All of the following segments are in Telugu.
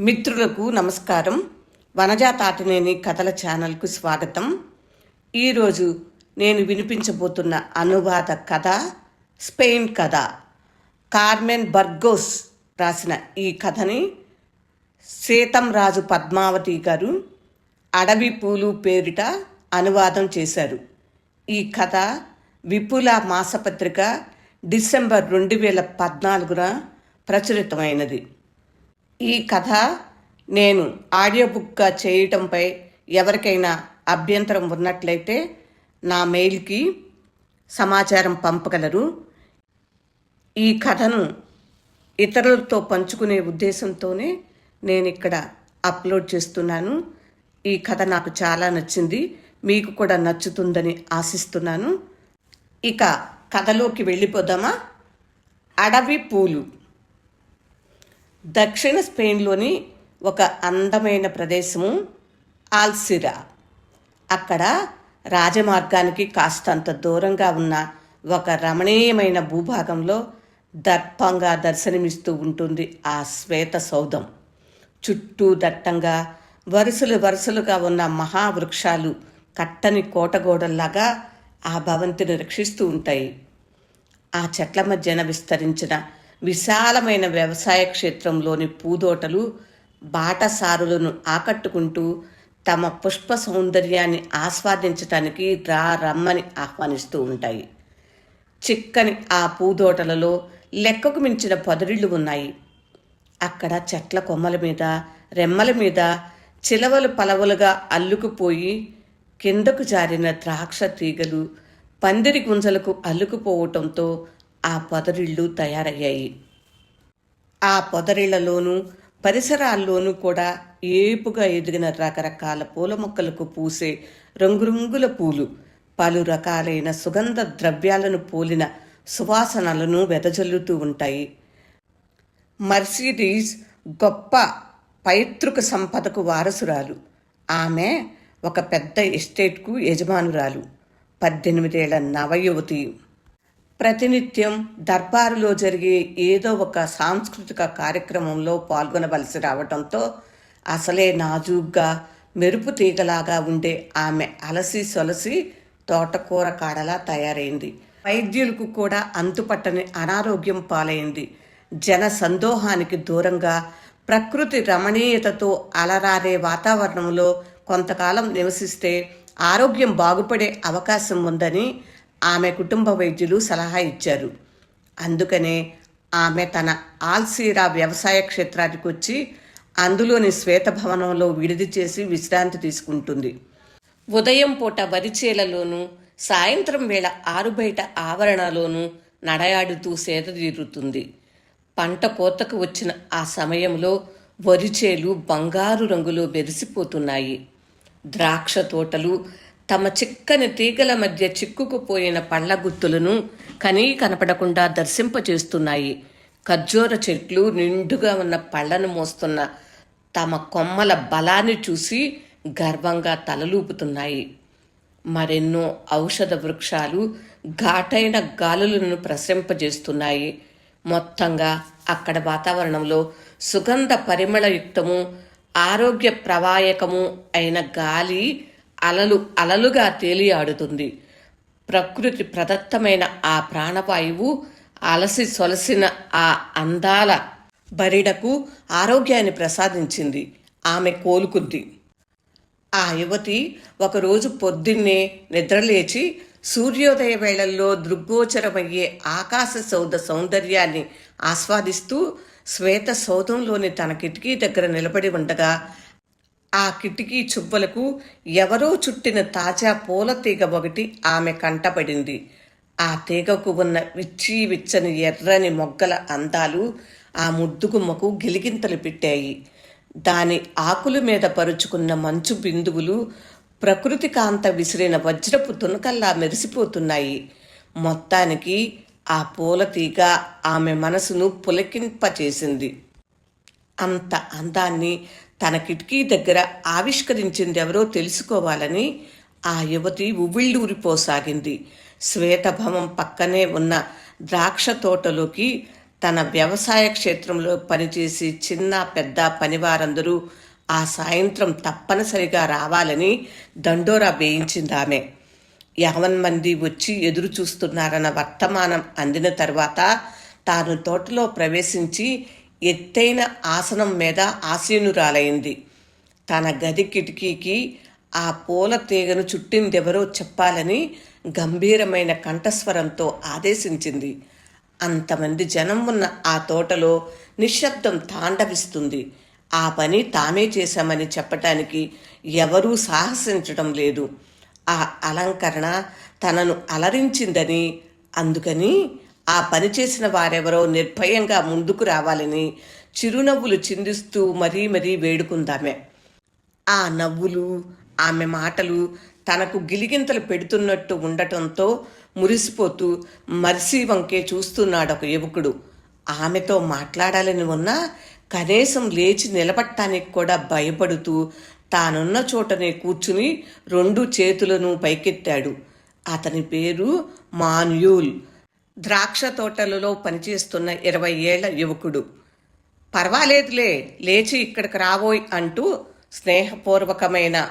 మిత్రులకు నమస్కారం. వనజాతాటినేని కథల ఛానల్కు స్వాగతం. ఈరోజు నేను వినిపించబోతున్న అనువాద కథ స్పెయిన్ కథ. కార్మెన్ బర్గోస్ రాసిన ఈ కథని సీతం రాజు పద్మావతి గారు అడవి పూలు పేరిట అనువాదం చేశారు. ఈ కథ విపుల మాసపత్రిక డిసెంబర్ రెండు వేల పద్నాలుగున ప్రచురితమైనది. ఈ కథ నేను ఆడియో బుక్గా చేయటంపై ఎవరికైనా అభ్యంతరం ఉన్నట్లయితే నా మెయిల్కి సమాచారం పంపగలరు. ఈ కథను ఇతరులతో పంచుకునే ఉద్దేశంతోనే నేను ఇక్కడ అప్లోడ్ చేస్తున్నాను. ఈ కథ నాకు చాలా నచ్చింది. మీకు కూడా నచ్చుతుందని ఆశిస్తున్నాను. ఇక కథలోకి వెళ్ళిపోదామా? అడవి పూలు. దక్షిణ స్పెయిన్లోని ఒక అందమైన ప్రదేశము ఆల్సిరా. అక్కడ రాజమార్గానికి కాస్తంత దూరంగా ఉన్న ఒక రమణీయమైన భూభాగంలో దర్పంగా దర్శనమిస్తూ ఉంటుంది ఆ శ్వేత సౌధం. చుట్టూ దట్టంగా వరుసలు వరుసలుగా ఉన్న మహావృక్షాలు కట్టని కోటగోడల్లాగా ఆ భవంతిని రక్షిస్తూ ఉంటాయి. ఆ చెట్ల మధ్యన విస్తరించిన విశాలమైన వ్యవసాయ క్షేత్రంలోని పూదోటలు బాటసారులను ఆకట్టుకుంటూ తమ పుష్ప సౌందర్యాన్ని ఆస్వాదించటానికి రా రమ్మని ఆహ్వానిస్తూ ఉంటాయి. చిక్కని ఆ పూదోటలలో లెక్కకు మించిన పొదరిళ్ళు ఉన్నాయి. అక్కడ చెట్ల కొమ్మల మీద రెమ్మల మీద చిలవలు పలవలుగా అల్లుకుపోయి కిందకు జారిన ద్రాక్ష తీగలు పందిరి గుంజలకు అల్లుకుపోవటంతో ఆ పొదరిళ్ళు తయారయ్యాయి. ఆ పొదరిళ్ళలోనూ పరిసరాల్లోనూ కూడా ఏపుగా ఎదిగిన రకరకాల పూల మొక్కలకు పూసే రంగురంగుల పూలు పలు రకాలైన సుగంధ ద్రవ్యాలను పోలిన సువాసనలను వెదజల్లుతూ ఉంటాయి. మర్సిడీస్ గొప్ప పైతృక సంపదకు వారసురాలు. ఆమె ఒక పెద్ద ఎస్టేట్కు యజమానురాలు. పద్దెనిమిదేళ్ళ నవయువతి. ప్రతినిత్యం దర్బారులో జరిగే ఏదో ఒక సాంస్కృతిక కార్యక్రమంలో పాల్గొనవలసి రావడంతో అసలే నాజూగ్గా మెరుపు తీగలాగా ఉండే ఆమె అలసి సొలసి తోటకూర కాడలా తయారైంది. వైద్యులకు కూడా అంతుపట్టని అనారోగ్యం పాలైంది. జన సందోహానికి దూరంగా ప్రకృతి రమణీయతతో అలరారే వాతావరణంలో కొంతకాలం నివసిస్తే ఆరోగ్యం బాగుపడే అవకాశం ఉందని ఆమె కుటుంబ వైద్యులు సలహా ఇచ్చారు. అందుకనే ఆమె తన ఆల్సీరా వ్యవసాయ క్షేత్రానికి వచ్చి అందులోని శ్వేతభవనంలో విడిది చేసి విశ్రాంతి తీసుకుంటుంది. ఉదయం పూట వరిచేలలోనూ సాయంత్రం వేళ ఆరుబయట ఆవరణలోనూ నడయాడుతూ సేద తీరుతుంది. పంట కోతకు వచ్చిన ఆ సమయంలో వరిచేలు బంగారు రంగులో మెరిసిపోతున్నాయి. ద్రాక్ష తోటలు తమ చిక్కని తీగల మధ్య చిక్కుకుపోయిన పళ్ళ గుత్తులను కనీ కనపడకుండా దర్శింపచేస్తున్నాయి. ఖర్జూర చెట్లు నిండుగా ఉన్న పళ్ళను మోస్తున్న తమ కొమ్మల బలాన్ని చూసి గర్వంగా తలలూపుతున్నాయి. మరెన్నో ఔషధ వృక్షాలు ఘాటైన గాలులను ప్రసరింపజేస్తున్నాయి. మొత్తంగా అక్కడ వాతావరణంలో సుగంధ పరిమళయుక్తము ఆరోగ్య ప్రవాయకము అయిన గాలి అలలు అలలుగా తేలియాడుతుంది. ప్రకృతి ప్రదత్తమైన ఆ ప్రాణవాయువు అలసి సొలసిన ఆ అందాల బరిడకు ఆరోగ్యాన్ని ప్రసాదించింది. ఆమె కోలుకుంది. ఆ యువతి ఒకరోజు పొద్దున్నే నిద్రలేచి సూర్యోదయ వేళల్లో దృగ్గోచరమయ్యే ఆకాశ సౌధ సౌందర్యాన్ని ఆస్వాదిస్తూ శ్వేత సౌధంలోని తన కిటికీ దగ్గర నిలబడి ఉండగా ఆ కిటికీ చువ్వలకు ఎవరో చుట్టిన తాజా పూల తీగ ఒకటి ఆమె కంటపడింది. ఆ తీగకు ఉన్న విచ్చి విచ్చని ఎర్రని మొగ్గల అందాలు ఆ ముద్దుగుమ్మకు గిలిగింతలు పెట్టాయి. దాని ఆకుల మీద పరుచుకున్న మంచు బిందువులు ప్రకృతి కాంత విసిరిన వజ్రపు తునకల్లా మెరిసిపోతున్నాయి. మొత్తానికి ఆ పూల తీగ ఆమె మనసును పులకింపచేసింది. అంత అందాన్ని తన కిటికీ దగ్గర ఆవిష్కరించిందెవరో తెలుసుకోవాలని ఆ యువతి ఉవ్విళ్ళూరిపోసాగింది. శ్వేతభవం పక్కనే ఉన్న ద్రాక్ష తోటలోకి తన వ్యవసాయ క్షేత్రంలో పనిచేసి చిన్న పెద్ద పనివారందరూ ఆ సాయంత్రం తప్పనిసరిగా రావాలని దండోరా వేయించింది ఆమె. యావన్ మంది వచ్చి ఎదురు చూస్తున్నారన్న వర్తమానం అందిన తర్వాత తాను తోటలో ప్రవేశించి ఎత్తైన ఆసనం మీద ఆసీనురాలైంది. తన గది కిటికీకి ఆ పూల తీగను చుట్టిందెవరో చెప్పాలని గంభీరమైన కంఠస్వరంతో ఆదేశించింది. అంతమంది జనం ఉన్న ఆ తోటలో నిశ్శబ్దం తాండవిస్తుంది. ఆ పని తామే చేశామని చెప్పటానికి ఎవరూ సాహసించడం లేదు. ఆ అలంకరణ తనను అలరించిందని అందుకని ఆ పని చేసిన వారెవరో నిర్భయంగా ముందుకు రావాలని చిరునవ్వులు చిందిస్తూ మరీ మరీ వేడుకుందామె. ఆ నవ్వులు ఆమె మాటలు తనకు గిలిగింతలు పెడుతున్నట్టు ఉండటంతో మురిసిపోతూ మర్సీ వంకే చూస్తున్నాడు ఒక యువకుడు. ఆమెతో మాట్లాడాలని ఉన్నా కనీసం లేచి నిలబట్టానికి కూడా భయపడుతూ తానున్న చోటనే కూర్చుని రెండు చేతులను పైకెత్తాడు. అతని పేరు మాన్యూల్. ద్రాక్ష తోటలలో పనిచేస్తున్న ఇరవై ఏళ్ళ యువకుడు. పర్వాలేదులే లేచి ఇక్కడికి రావోయ్ అంటూ స్నేహపూర్వకమైన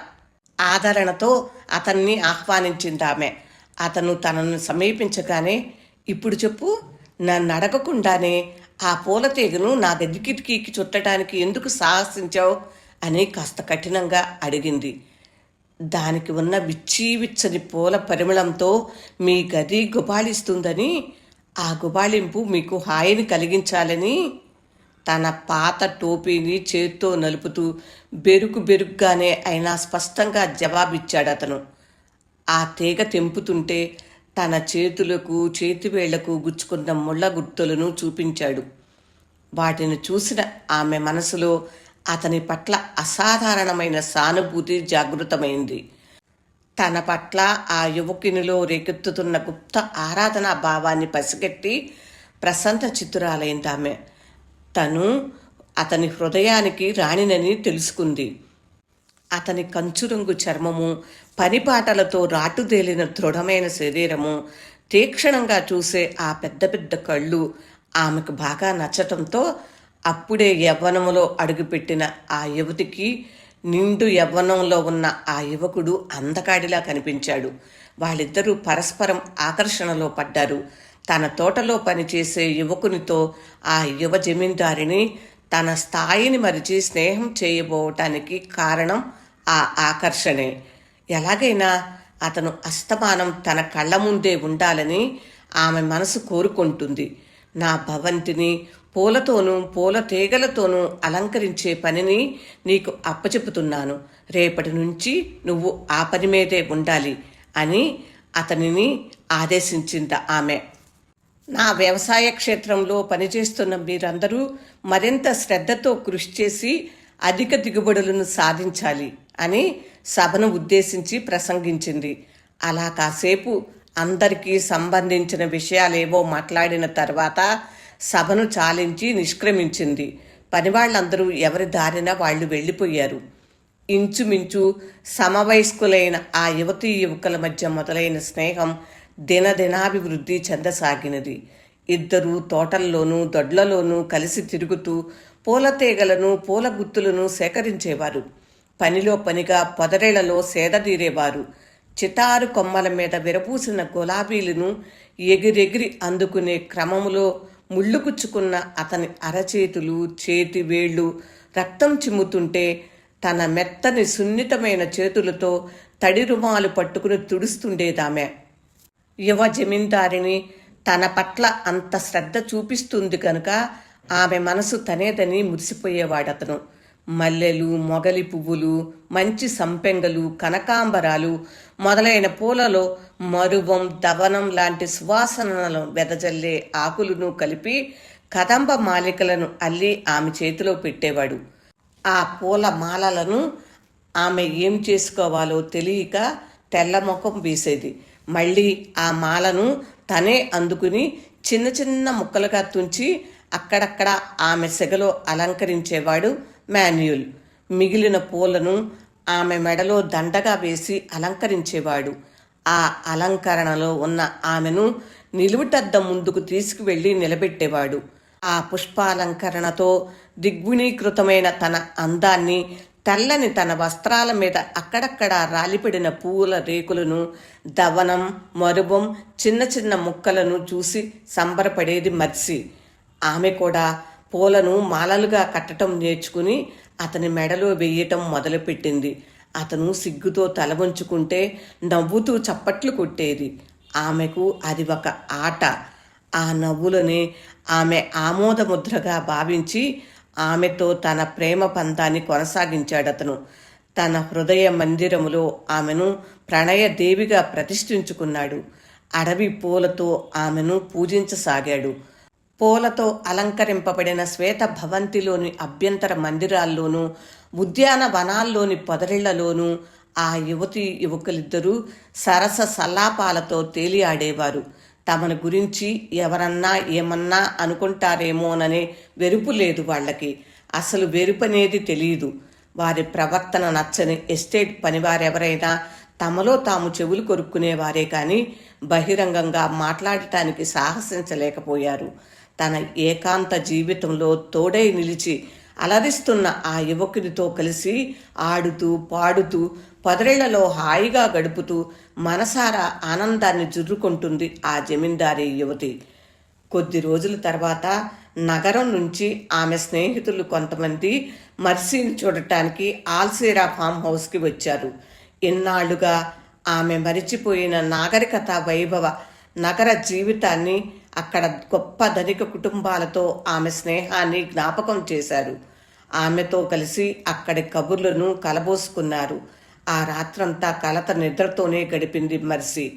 ఆదరణతో అతన్ని ఆహ్వానించింది ఆమె. అతను తనను సమీపించగానే ఇప్పుడు చెప్పు నన్ను అడగకుండానే ఆ పూల తీగను నా గది కిటికీకి చుట్టడానికి ఎందుకు సాహసించావు? అని కాస్త కఠినంగా అడిగింది. దానికి ఉన్న విచ్చీ విచ్చని పూల పరిమళంతో మీ గది గుబాళిస్తుందని ఆ గుబాళింపు మీకు హాయిని కలిగించాలని తన పాత టోపీని చేత్తో నలుపుతూ బెరుకు బెరుగ్గానే అయినా స్పష్టంగా జవాబిచ్చాడు అతను. ఆ తీగ తెంపుతుంటే తన చేతులకు చేతివేళ్ళకు గుచ్చుకున్న ముళ్ళ గుర్తులను చూపించాడు. వాటిని చూసిన ఆమె మనసులో అతని పట్ల అసాధారణమైన సానుభూతి జాగృతమైంది. తన పట్ల ఆ యువకునిలో రేకెత్తుతున్న గుప్త ఆరాధనా భావాన్ని పసిగట్టి ప్రసంత చిత్తురాలైంది ఆమె తను అతని హృదయానికి రాణినని తెలుసుకుంది. అతని కంచురంగు చర్మము పనిపాటలతో రాటుదేలిన దృఢమైన శరీరము తీక్షణంగా చూసే ఆ పెద్ద పెద్ద కళ్ళు ఆమెకు బాగా నచ్చటంతో అప్పుడే యవ్వనములో అడుగుపెట్టిన ఆ యువతికి నిండు యవ్వనంలో ఉన్న ఆ యువకుడు అందకాడిలా కనిపించాడు. వాళ్ళిద్దరూ పరస్పరం ఆకర్షణలో పడ్డారు. తన తోటలో పనిచేసే యువకునితో ఆ యువ జమీందారిని తన స్థాయిని మరిచి స్నేహం చేయబోవటానికి కారణం ఆ ఆకర్షణే. ఎలాగైనా అతను అస్తమానం తన కళ్ళ ముందే ఉండాలని ఆమె మనసు కోరుకుంటుంది. నా భవంతిని పూలతోనూ పూల తీగలతోనూ అలంకరించే పనిని నీకు అప్పచెపుతున్నాను రేపటి నుంచి నువ్వు ఆ పని మీదే ఉండాలి అని అతనిని ఆదేశించింది ఆమె. నా వ్యవసాయ క్షేత్రంలో పనిచేస్తున్న మీరందరూ మరింత శ్రద్ధతో కృషి చేసి అధిక దిగుబడులను సాధించాలి అని సభను ఉద్దేశించి ప్రసంగించింది. అలా కాసేపు అందరికీ సంబంధించిన విషయాలేవో మాట్లాడిన తర్వాత సభను చాలించి నిష్క్రమించింది. పనివాళ్ళందరూ ఎవరి దారిన వాళ్ళు వెళ్ళిపోయారు. ఇంచుమించు సమవయస్కులైన ఆ యువతీ యువకుల మధ్య మొదలైన స్నేహం దినదినాభివృద్ధి చెందసాగినది. ఇద్దరు తోటల్లోనూ దొడ్లలోనూ కలిసి తిరుగుతూ పూల తీగలను పూల గుత్తులను సేకరించేవారు. పనిలో పనిగా పొదరేళ్ళలో సేదదీరేవారు చితారు కొమ్మల మీద విరపూసిన గులాబీలను ఎగిరెగిరి అందుకునే క్రమములో ముళ్ళుకుచ్చుకున్న అతని అరచేతులు చేతి వేళ్ళు రక్తం చిమ్ముతుంటే తన మెత్తని సున్నితమైన చేతులతో తడి రుమాలు పట్టుకుని తుడుస్తుండేదామె. యువ జమీందారిని తన పట్ల అంత శ్రద్ధ చూపిస్తుంది కనుక ఆమె మనసు తనేదని మురిసిపోయేవాడతను. మల్లెలు మొగలి పువ్వులు మంచి సంపెంగలు కనకాంబరాలు మొదలైన పూలలో మరువం దవనం లాంటి సువాసనలను వెదజల్లే ఆకులను కలిపి కదంబ మాలికలను అల్లి ఆమె చేతిలో పెట్టేవాడు. ఆ పూల మాలలను ఆమె ఏం చేసుకోవాలో తెలియక తెల్ల ముఖం వేసేది. మళ్ళీ ఆ మాలను తనే అందుకుని చిన్న చిన్న ముక్కలుగా తుంచి అక్కడక్కడ ఆమె సెగలో అలంకరించేవాడు మాన్యుల్ మిగిలిన పూలను ఆమె మెడలో దండగా వేసి అలంకరించేవాడు. ఆ అలంకరణలో ఉన్న ఆమెను నిలువుటద్దం ముందుకు తీసుకువెళ్ళి నిలబెట్టేవాడు. ఆ పుష్పాలంకరణతో దిగ్విణీకృతమైన తన అందాన్ని తెల్లని తన వస్త్రాల మీద అక్కడక్కడ రాలిపడిన పువ్వుల రేకులను దవనం మరుబం చిన్న చిన్న ముక్కలను చూసి సంబరపడేది మర్సి. ఆమె కూడా పూలను మాలలుగా కట్టడం నేర్చుకుని అతని మెడలో వేయటం మొదలుపెట్టింది. అతను సిగ్గుతో తల వంచుకుంటే నవ్వుతూ చప్పట్లు కొట్టేది. ఆమెకు అది ఒక ఆట. ఆ నవ్వులని ఆమె ఆమోదముద్రగా భావించి ఆమెతో తన ప్రేమ పంతాన్ని కొనసాగించాడు అతను తన హృదయ మందిరములో ఆమెను ప్రణయ దేవిగా ప్రతిష్ఠించుకున్నాడు. అడవి పూలతో ఆమెను పూజించసాగాడు. పూలతో అలంకరింపబడిన శ్వేత భవంతిలోని అభ్యంతర మందిరాల్లోనూ ఉద్యాన వనాల్లోని పొదరిళ్ళలోనూ ఆ యువతి యువకులిద్దరూ సరస సల్లాపాలతో తేలియాడేవారు. తమను గురించి ఎవరన్నా ఏమన్నా అనుకుంటారేమోననే వెరుపు లేదు వాళ్ళకి. అసలు వెరుపనేది తెలియదు వారి ప్రవర్తన నచ్చని ఎస్టేట్ పనివారెవరైనా తమలో తాము చెవులు కొరుక్కునేవారే కానీ బహిరంగంగా మాట్లాడటానికి సాహసించలేకపోయారు. తన ఏకాంత జీవితంలో తోడై నిలిచి అలరిస్తున్న ఆ యువకునితో కలిసి ఆడుతూ పాడుతూ పదరేళ్ళలో హాయిగా గడుపుతూ మనసారా ఆనందాన్ని జుర్రుకుంటుంది ఆ జమీందారీ యువతి. కొద్ది రోజుల తర్వాత నగరం నుంచి ఆమె స్నేహితులు కొంతమంది మర్సీని చూడటానికి ఆల్సీరా ఫామ్ హౌస్కి వచ్చారు. ఇన్నాళ్ళుగా ఆమె మరిచిపోయిన నాగరికత వైభవ నగర జీవితాన్ని అక్కడ గొప్ప ధనిక కుటుంబాలతో ఆమె స్నేహాన్ని జ్ఞాపకం చేశారు. ఆమెతో కలిసి అక్కడి కబుర్లను కలబోసుకున్నారు. ఆ రాత్రంతా కలత నిద్రతోనే గడిపింది మర్సి.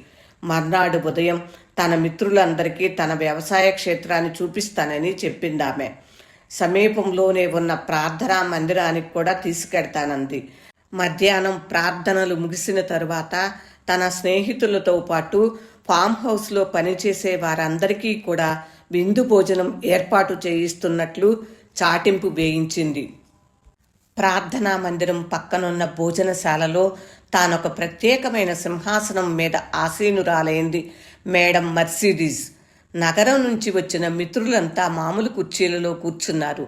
మర్నాడు ఉదయం తన మిత్రులందరికీ తన వ్యవసాయ క్షేత్రాన్ని చూపిస్తానని చెప్పింది ఆమె సమీపంలోనే ఉన్న ప్రార్థనా మందిరానికి కూడా తీసుకెడతానంది మధ్యాహ్నం ప్రార్థనలు ముగిసిన తరువాత తన స్నేహితులతో పాటు ఫామ్ హౌస్లో పనిచేసే వారందరికీ కూడా విందు భోజనం ఏర్పాటు చేయిస్తున్నట్లు చాటింపు వేయించింది. ప్రార్థనా మందిరం పక్కనున్న భోజనశాలలో తానొక ప్రత్యేకమైన సింహాసనం మీద ఆసీనురాలైంది మేడం మర్సిడీస్. నగరం నుంచి వచ్చిన మిత్రులంతా మామూలు కుర్చీలలో కూర్చున్నారు.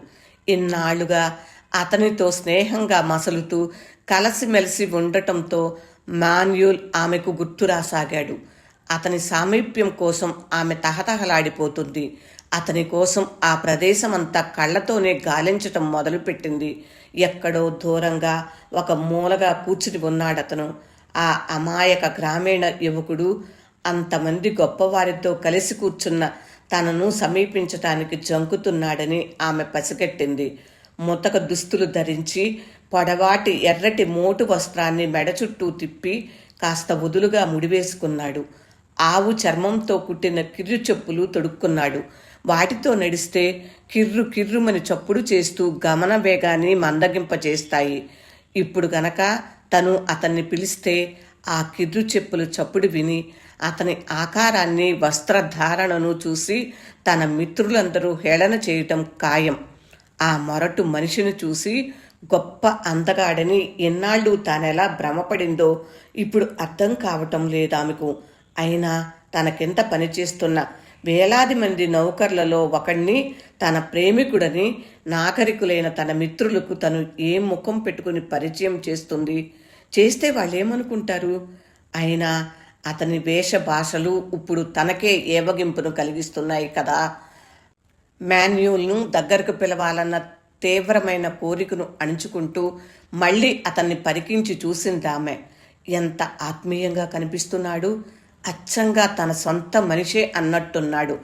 ఇన్నాళ్ళుగా అతనితో స్నేహంగా మసలుతూ కలసిమెలిసి ఉండటంతో మాన్యుల్ ఆమెకు గుర్తురాసాగాడు అతని సామీప్యం కోసం ఆమె తహతహలాడిపోతుంది. అతని కోసం ఆ ప్రదేశమంతా కళ్ళతోనే గాలించటం మొదలుపెట్టింది. ఎక్కడో దూరంగా ఒక మూలగా కూర్చుని ఉన్నాడతను. ఆ అమాయక గ్రామీణ యువకుడు అంతమంది గొప్పవారితో కలిసి కూర్చున్న తనను సమీపించటానికి జంకుతున్నాడని ఆమె పసిగట్టింది. ముతక దుస్తులు ధరించి పొడవాటి ఎర్రటి మోటు వస్త్రాన్ని మెడ చుట్టూ తిప్పి కాస్త వదులుగా ముడివేసుకున్నాడు. ఆవు చర్మంతో కుట్టిన కిర్రు చెప్పులు తొడుక్కున్నాడు. వాటితో నడిస్తే కిర్రు కిర్రుమని చప్పుడు చేస్తూ గమన వేగాన్ని మందగింపచేస్తాయి ఇప్పుడు గనక తను అతన్ని పిలిస్తే ఆ కిర్రు చెప్పులు చప్పుడు విని అతని ఆకారాన్ని వస్త్రధారణను చూసి తన మిత్రులందరూ హేళన చేయటం ఖాయం. ఆ మొరటు మనిషిని చూసి గొప్ప అందగాడని ఎన్నాళ్ళు తానెలా భ్రమపడిందో ఇప్పుడు అర్థం కావటం లేదామెకు. అయినా తనకెంత పనిచేస్తున్న వేలాది మంది నౌకర్లలో ఒకణ్ణి తన ప్రేమికుడని నాగరికులైన తన మిత్రులకు తను ఏం ముఖం పెట్టుకుని పరిచయం చేస్తుంది? చేస్తే వాళ్ళేమనుకుంటారు? అయినా అతని వేష భాషలు ఇప్పుడు తనకే ఏవగింపును కలిగిస్తున్నాయి కదా. మాన్యూల్ను దగ్గరకు పిలవాలన్న తీవ్రమైన కోరికను అణుచుకుంటూ మళ్ళీ అతన్ని పరికించి చూసిందామె ఎంత ఆత్మీయంగా కనిపిస్తున్నాడు? అచ్చంగా తన సొంత మనిషే అన్నట్టున్నాడు.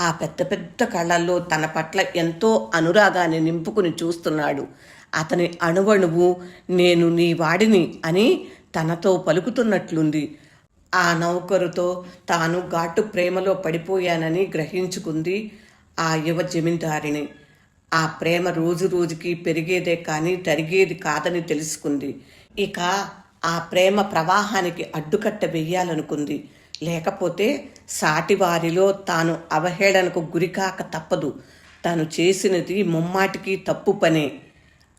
ఆ పెద్ద పెద్ద కళ్ళల్లో తన పట్ల ఎంతో అనురాగాన్ని నింపుకుని చూస్తున్నాడు. అతని అణువణువు నేను నీ వాడిని అని తనతో పలుకుతున్నట్లుంది. ఆ నౌకరుతో తాను ఘాటు ప్రేమలో పడిపోయానని గ్రహించుకుంది ఆ యువ జమీందారిని. ఆ ప్రేమ రోజు రోజుకి పెరిగేదే కానీ తరిగేది కాదని తెలుసుకుంది. ఇక ఆ ప్రేమ ప్రవాహానికి అడ్డుకట్ట వెయ్యాలనుకుంది లేకపోతే సాటివారిలో తాను అవహేళనకు గురికాక తప్పదు. తాను చేసినది ముమ్మాటికి తప్పు పనే.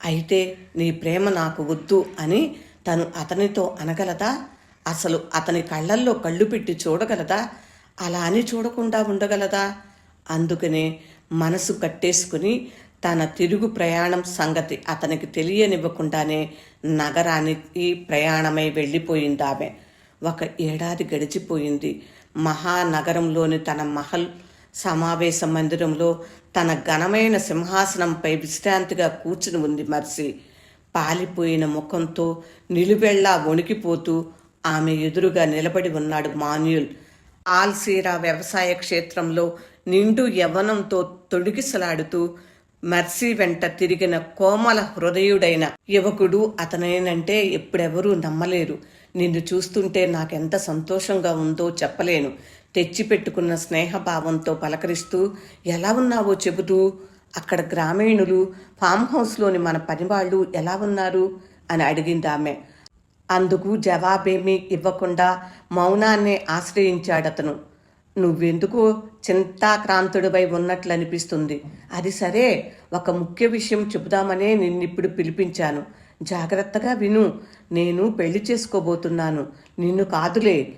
అయితే నీ ప్రేమ నాకు వద్దు అని తను అతనితో అనగలదా? అసలు అతని కళ్ళల్లో కళ్ళు పెట్టి చూడగలదా? అలా అని చూడకుండా ఉండగలదా? అందుకనే మనసు కట్టేసుకుని తన తిరుగు ప్రయాణం సంగతి అతనికి తెలియనివ్వకుండానే నగరానికి ప్రయాణమై వెళ్ళిపోయింది ఆమె ఒక ఏడాది గడిచిపోయింది. మహానగరంలోని తన మహల్ సమావేశ మందిరంలో తన ఘనమైన సింహాసనంపై విశ్రాంతిగా కూర్చుని ఉంది మర్సి. పాలిపోయిన ముఖంతో నిలువెళ్ళా వణికిపోతూ ఆమె ఎదురుగా నిలబడి ఉన్నాడు మాన్యుల్. ఆల్సీరా వ్యవసాయ క్షేత్రంలో నిండు యవ్వనంతో తొడిగిసలాడుతూ మర్సీ వెంట తిరిగిన కోమల హృదయుడైన యువకుడు అతనేనంటే ఎప్పుడెవరూ నమ్మలేరు. నిన్ను చూస్తుంటే నాకెంత సంతోషంగా ఉందో చెప్పలేను. తెచ్చిపెట్టుకున్న స్నేహభావంతో పలకరిస్తూ ఎలా ఉన్నావో చెబుతూ అక్కడ గ్రామీణులు ఫామ్ హౌస్లోని మన పనివాళ్ళు ఎలా ఉన్నారు? అని అడిగింది ఆమె. అందుకు జవాబేమీ ఇవ్వకుండా మౌనాన్నే ఆశ్రయించాడతను. నువ్వెందుకు చింతాక్రాంతుడిపై ఉన్నట్లు అనిపిస్తుంది అది సరే ఒక ముఖ్య విషయం చెబుదామనే నిన్నిప్పుడు పిలిపించాను. జాగ్రత్తగా విను. నేను పెళ్ళి చేసుకోబోతున్నాను. నిన్ను కాదులే.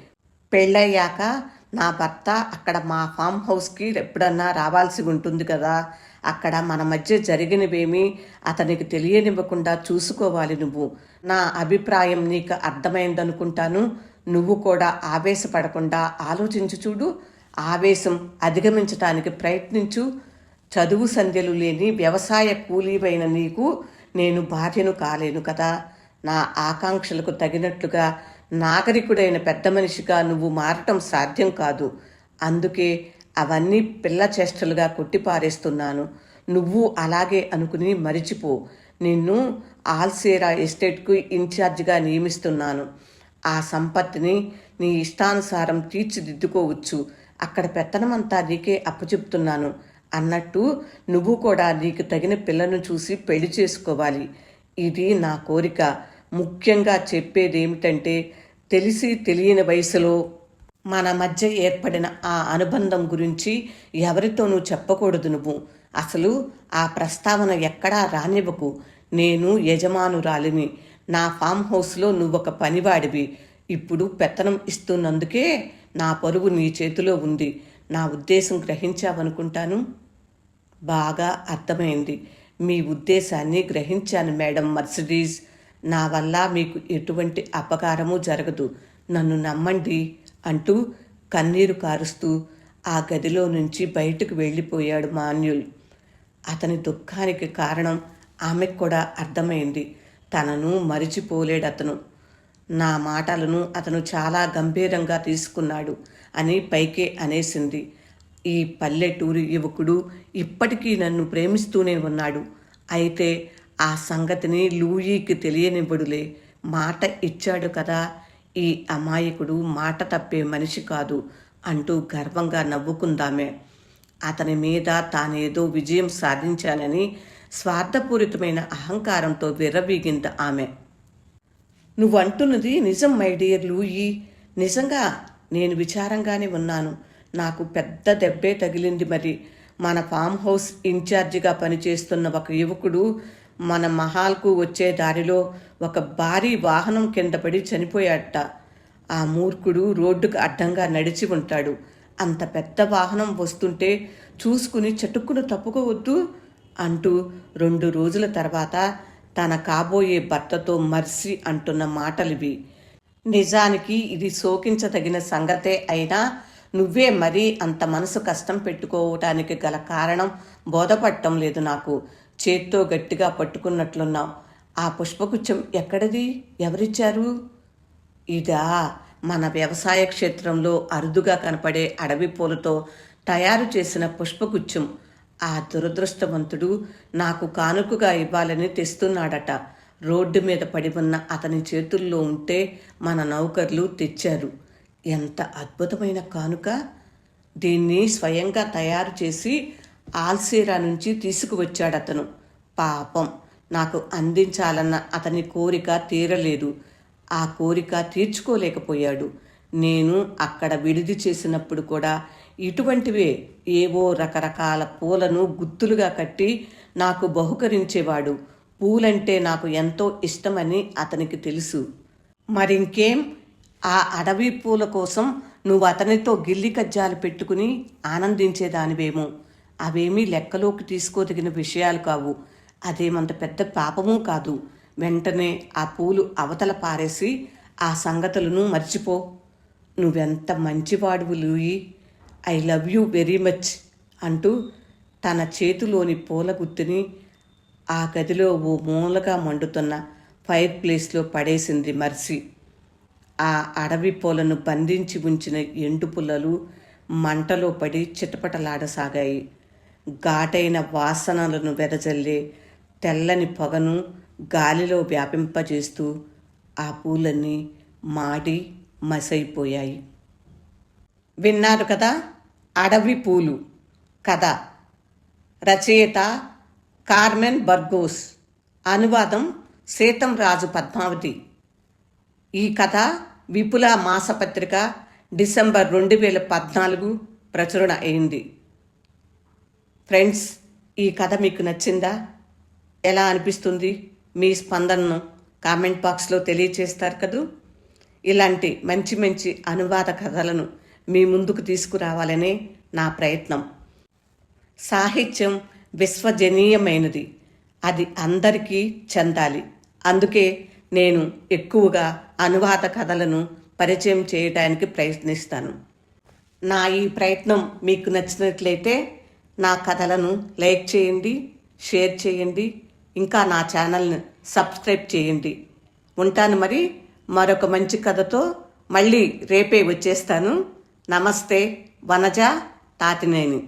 పెళ్ళయ్యాక నా భర్త అక్కడ మా ఫామ్ హౌస్కి ఎప్పుడన్నా రావాల్సి ఉంటుంది కదా. అక్కడ మన మధ్య జరిగినవేమీ అతనికి తెలియనివ్వకుండా చూసుకోవాలి నువ్వు. నా అభిప్రాయం నీకు అర్థమైందనుకుంటాను. నువ్వు కూడా ఆవేశపడకుండా ఆలోచించు చూడు. ఆవేశం అధిగమించటానికి ప్రయత్నించు. చదువు సంధ్యలు లేని వ్యవసాయ కూలీవైన నీకు నేను భార్యను కాలేను కదా. నా ఆకాంక్షలకు తగినట్లుగా నాగరికుడైన పెద్ద మనిషిగా నువ్వు మారటం సాధ్యం కాదు. అందుకే అవన్నీ పిల్ల చేష్టలుగా కొట్టిపారేస్తున్నాను. నువ్వు అలాగే అనుకుని మరిచిపో. నిన్ను ఆల్సేరా ఎస్టేట్కు ఇన్ఛార్జిగా నియమిస్తున్నాను. ఆ సంపత్తిని నీ ఇష్టానుసారం తీర్చిదిద్దుకోవచ్చు. అక్కడ పెత్తనమంతా నీకే అప్పచెప్తున్నాను. అన్నట్టు నువ్వు కూడా నీకు తగిన పిల్లను చూసి పెళ్ళి చేసుకోవాలి. ఇది నా కోరిక. ముఖ్యంగా చెప్పేది ఏమిటంటే తెలిసి తెలియని వయసులో మన మధ్య ఏర్పడిన ఆ అనుబంధం గురించి ఎవరితోనూ చెప్పకూడదు నువ్వు. అసలు ఆ ప్రస్తావన ఎక్కడా రానివ్వకు. నేను యజమానురాలిని. నా ఫామ్ హౌస్లో నువ్వొక పనివాడివి. ఇప్పుడు పెత్తనం ఇస్తున్నందుకే నా పరువు నీ చేతిలో ఉంది. నా ఉద్దేశం గ్రహించావనుకుంటాను? బాగా అర్థమైంది. మీ ఉద్దేశాన్ని గ్రహించాను మేడం. మర్సిడీస్ నా వల్ల మీకు ఎటువంటి అపకారము జరగదు. నన్ను నమ్మండి అంటూ కన్నీరు కారుస్తూ ఆ గదిలో నుంచి బయటకు వెళ్ళిపోయాడు మాన్యుల్. అతని దుఃఖానికి కారణం ఆమెకు కూడా అర్థమైంది. తనను మరిచిపోలేడతను. నా మాటలను అతను చాలా గంభీరంగా తీసుకున్నాడు అని పైకే అనేసింది. ఈ పల్లెటూరి యువకుడు ఇప్పటికీ నన్ను ప్రేమిస్తూనే ఉన్నాడు. అయితే ఆ సంగతిని లూయీకి తెలియనివ్వడులే. మాట ఇచ్చాడు కదా ఈ అమాయకుడు మాట తప్పే మనిషి కాదు అంటూ గర్వంగా నవ్వుకుందామే. అతని మీద తానేదో విజయం సాధించానని స్వార్థపూరితమైన అహంకారంతో విర్రవీగింది ఆమె. నువ్వు అంటున్నది నిజం మై డియర్ లూయి. నిజంగా నేను విచారంగానే ఉన్నాను. నాకు పెద్ద దెబ్బే తగిలింది మరి. మన ఫామ్ హౌస్ ఇన్ఛార్జిగా పనిచేస్తున్న ఒక యువకుడు మన మహాల్కు వచ్చే దారిలో ఒక భారీ వాహనం కింద పడి చనిపోయాడట. ఆ మూర్ఖుడు రోడ్డుకు అడ్డంగా నడిచి ఉంటాడు. అంత పెద్ద వాహనం వస్తుంటే చూసుకుని చటుక్కును తప్పుకోవద్దు అంటూ రెండు రోజుల తర్వాత తన కాబోయే భర్తతో మర్సి అంటున్న మాటలివి. నిజానికి ఇది శోకించదగిన సంగతే అయినా నువ్వే మరీ అంత మనసు కష్టం పెట్టుకోవటానికి గల కారణం బోధపడటం లేదు నాకు. చేత్తో గట్టిగా పట్టుకున్నట్లున్నావు. ఆ పుష్పగుచ్చం ఎక్కడిది? ఎవరిచ్చారు? ఇదా మన వ్యవసాయ క్షేత్రంలో అరుదుగా కనపడే అడవి పూలతో తయారు చేసిన పుష్పగుచ్చం. ఆ దురదృష్టవంతుడు నాకు కానుకగా ఇవ్వాలని తెస్తున్నాడట. రోడ్డు మీద పడి ఉన్న అతని చేతుల్లో ఉంటే మన నౌకర్లు తెచ్చారు. ఎంత అద్భుతమైన కానుక. దీన్ని స్వయంగా తయారు చేసి ఆల్సీరా నుంచి తీసుకువచ్చాడతను. పాపం నాకు అందించాలన్న అతని కోరిక తీరలేదు. ఆ కోరిక తీర్చుకోలేకపోయాడు. నేను అక్కడ విడిది చేసినప్పుడు కూడా ఇటువంటివే ఏవో రకరకాల పూలను గుత్తులుగా కట్టి నాకు బహుకరించేవాడు. పూలంటే నాకు ఎంతో ఇష్టమని అతనికి తెలుసు. మరింకేం ఆ అడవి పూల కోసం నువ్వు అతనితో గిల్లి కజ్జాలు పెట్టుకుని ఆనందించేదానివేమో. అవేమీ లెక్కలోకి తీసుకోదగిన విషయాలు కావు. అదేమంత పెద్ద పాపమూ కాదు. వెంటనే ఆ పూలు అవతల పారేసి ఆ సంగతులను మర్చిపో. నువ్వెంత మంచివాడువు Louis. I love you very much అంటూ తన చేతిలోని పూల గుత్తిని ఆ గదిలో ఓ మూలగా మండుతున్న ఫైర్ ప్లేస్లో పడేసింది మర్సి. ఆ అడవి పూలను బంధించి ఉంచిన ఎండు పుల్లలు మంటలో పడి చిటపటలాడసాగాయి. ఘాటైన వాసనలను వెదజల్లే తెల్లని పొగను గాలిలో వ్యాపింపజేస్తూ ఆ పూలన్నీ మాడి మసైపోయాయి. విన్నారు కదా? అడవి పూలు. కథ. రచయిత కార్మెన్ బర్గోస్. అనువాదం సీతం రాజు పద్మావతి. ఈ కథ విపుల మాసపత్రిక డిసెంబర్ రెండు వేల పద్నాలుగు ప్రచురణ అయింది. ఫ్రెండ్స్ ఈ కథ మీకు నచ్చిందా? ఎలా అనిపిస్తుంది? మీ స్పందనను కామెంట్ బాక్స్లో తెలియచేస్తారు కదూ? ఇలాంటి మంచి మంచి అనువాద కథలను మీ ముందుకు తీసుకురావాలనే నా ప్రయత్నం. సాహిత్యం విశ్వజనీయమైనది. అది అందరికీ చెందాలి. అందుకే నేను ఎక్కువగా అనువాద కథలను పరిచయం చేయడానికి ప్రయత్నిస్తాను. నా ఈ ప్రయత్నం మీకు నచ్చినట్లయితే నా కథలను లైక్ చేయండి షేర్ చేయండి ఇంకా నా ఛానల్ని సబ్స్క్రైబ్ చేయండి. ఉంటాను మరి మరొక మంచి కథతో మళ్ళీ రేపే వచ్చేస్తాను. నమస్తే వనజ తాతినేని.